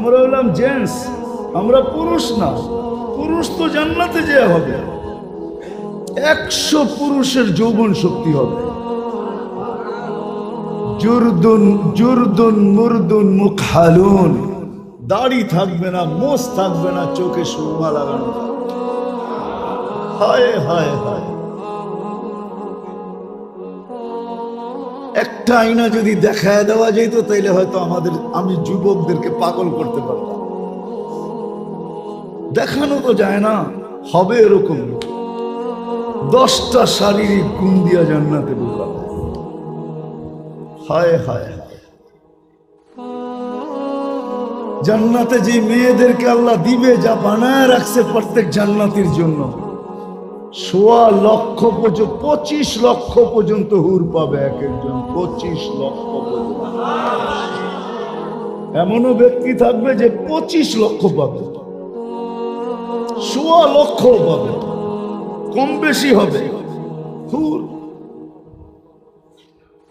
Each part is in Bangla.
আমরা হলাম জেন্টস, আমরা পুরুষ না। পুরুষ তো জান্নাতে যে হবে। একশো পুরুষের যৌবন শক্তি হবে। জুরদুন জুরদুন, মুরদুন, মুখালুন। দাড়ি থাকবে না, মোষ থাকবে না, চোখে সুরমা লাগানো। হায় হায় হায়। একটা আইনা যদি দেখায় দেওয়া যেত, তাইলে হয়তো আমাদের, আমি যুবকদেরকে পাগল করতে পারতাম। দেখানো তো যায় না, হবে এরকম। দশটা শারীরিক গুণ দিয়া জান্নাতে ঢুকাবে হায় হায়। জান্নাতে যে মেয়েদেরকে আল্লাহ দিবে, যা বানায় রাখছে প্রত্যেক জান্নাতির জন্য। সোয়া লক্ষ পর্যন্ত, পঁচিশ লক্ষ পর্যন্ত হুর পাবে এক একজন, পঁচিশ লক্ষ এমনও ব্যক্তি থাকবে যে পঁচিশ লক্ষ পাবে সোয়া লক্ষ পাবে, কম বেশি হবে। হুর।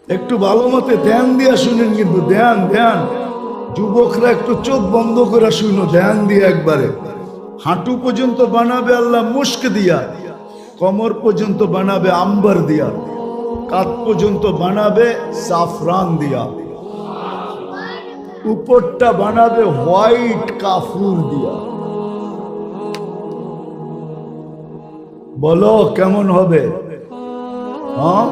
একটু ভালো মতে ধ্যান দিয়া শুনেন কিন্তু, ধ্যান ধ্যান। যুবকরা একটু চোখ বন্ধ করে শুনো, ধ্যান দিয়ে একবারে। হাঁটু পর্যন্ত বানাবে আল্লাহ মুস্ক দিয়া। কমর পর্যন্ত বানাবে আম্বার দিয়া, কাত পর্যন্ত বানাবে সাফরান দিয়া, উপরটা বানাবে হোয়াইট কাফুর দিয়া। বলো কেমন হবে? হ্যাঁ?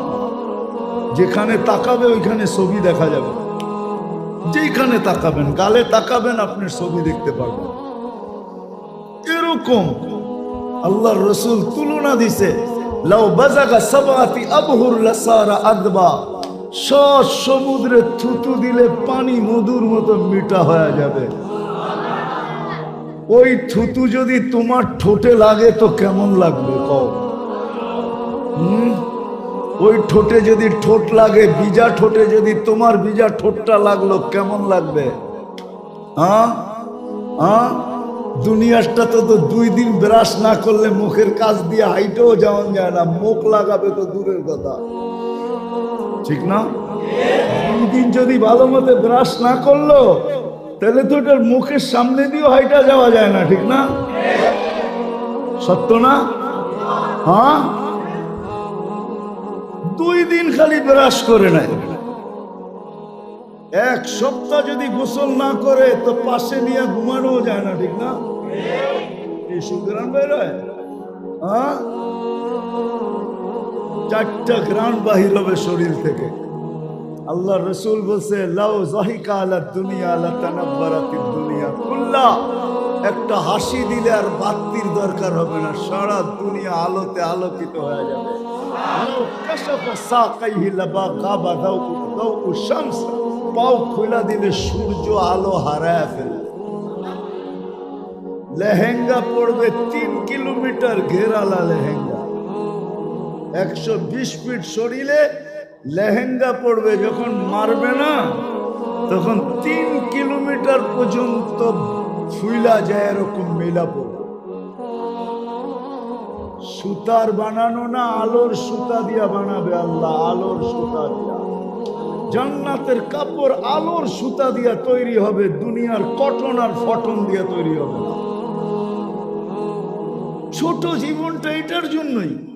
যেখানে তাকাবে ওইখানে ছবি দেখা যাবে। যেখানে তাকাবেন, গালে তাকাবেন আপনি ছবি দেখতে পারবেন। এরকম। আল্লাহর রসুল তুলনা দিছে, লাউ বাজাগা সাবাতি আবহুর লাসারা আদবা। সমুদ্রে থুতু দিলে পানি মধুর মতো মিঠা হয়ে যাবে। ওই থুতু যদি তোমার ঠোঁটে লাগে তো কেমন লাগবে কও? ওই ঠোঁটে যদি ঠোঁট লাগে বিজা ঠোঁটে যদি তোমার বিজা ঠোঁটটা লাগল কেমন লাগবে? হ্যাঁ হ্যাঁ দুনিয়াটা তো তো দুই দিন ব্রাশ না করলে মুখের কাজ দিয়ে হাইটেও যাওয়া যায় না, মুখ লাগাবে তো দূরের কথা। ঠিক না? দুই দিন যদি ভালো মতো ব্রাশ না করল, তাহলে তো ওটার মুখের সামনে দিয়েও হাইটা যাওয়া যায় না, ঠিক না? সত্য না? হ্যাঁ? দুই দিন খালি ব্রাশ করে নাই এক সপ্তাহ যদি গোসল না করে, তো পাশে নিয়ে ঘুমানো যায় না, ঠিক না? এই সুগ্রাম বেরোয়? হ্যাঁ? চারটা গ্রাম বাহির হবে শরীর থেকে। আল্লাহ রসুল বলছে, লাউ জাহিকা আলা দুনিয়া আলা দুনিয়া কুল্লা। একটা হাসি দিলে আর বাতির দরকার হবে না, সারা দুনিয়া আলোতে আলোকিত হয়ে যাবে। পাও খোলা দিলে সূর্য আলো হারায় ফেলে। লেহেঙ্গা পড়বে তিন কিলোমিটার ঘেরালা লেহেঙ্গা। একশো বিশ ফিট শরীরে লেহেঙ্গা পড়বে যখন মারবে না, তখন তিন কিলোমিটার পর্যন্ত ফুইলা যায় এরকম মেলা পড়বে। সুতার বানানো না, আলোর সুতা দিয়া বানাবে আল্লাহ, আলোর সুতা দিয়া। জান্নাতের কাপড়, আলোর সুতা দিয়া তৈরি হবে, দুনিয়ার কটন আর ফটন দিয়া তৈরি হবে। ছোট জীবনটা এটার জন্যই।